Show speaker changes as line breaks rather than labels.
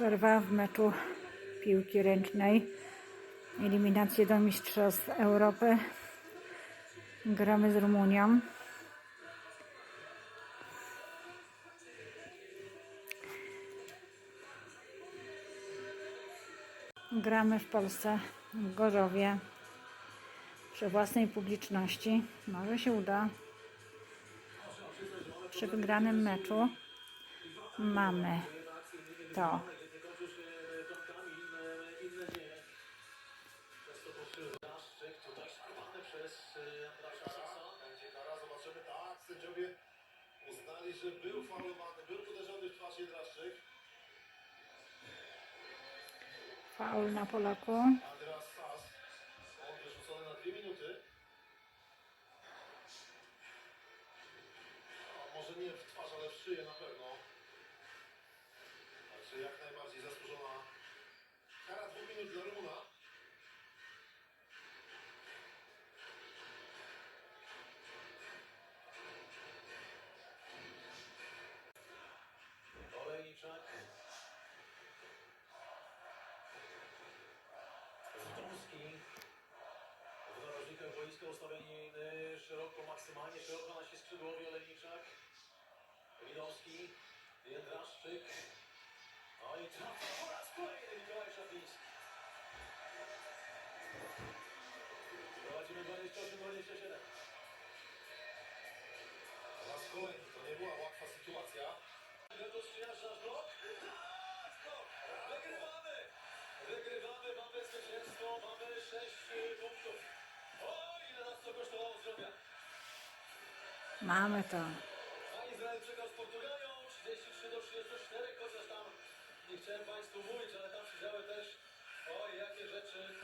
Przerwa w meczu piłki ręcznej. Eliminacje do Mistrzostw Europy. Gramy z Rumunią. Gramy w Polsce, w Gorzowie, przy własnej publiczności. Może się uda. Przy wygranym meczu mamy to.
Będzie kara, zobaczymy. Tak, sędziowie uznali, że był faulowany, był uderzony w twarz Jedraszczyk.
Faul na Polaku.
A teraz Sas. On wyrzucony na dwie minuty. A może nie w twarz, ale w szyję na pewno.
Narożnikach boiska ustawieni y, szeroko, maksymalnie szeroko nasi skrzydłowi Olejniczak. Widowski. Jędraszczyk. No i trafia po raz kolejny Mikołaj Szafiński. Prowadzimy 28-27.
Po raz kolejny to nie była łatwa sytuacja.
Grzegorz przyjeżdża w blok. Mamy to. Z Portugalią 33 do 34, chociaż tam nie chciałem Państwu mówić, ale tam też jakie rzeczy.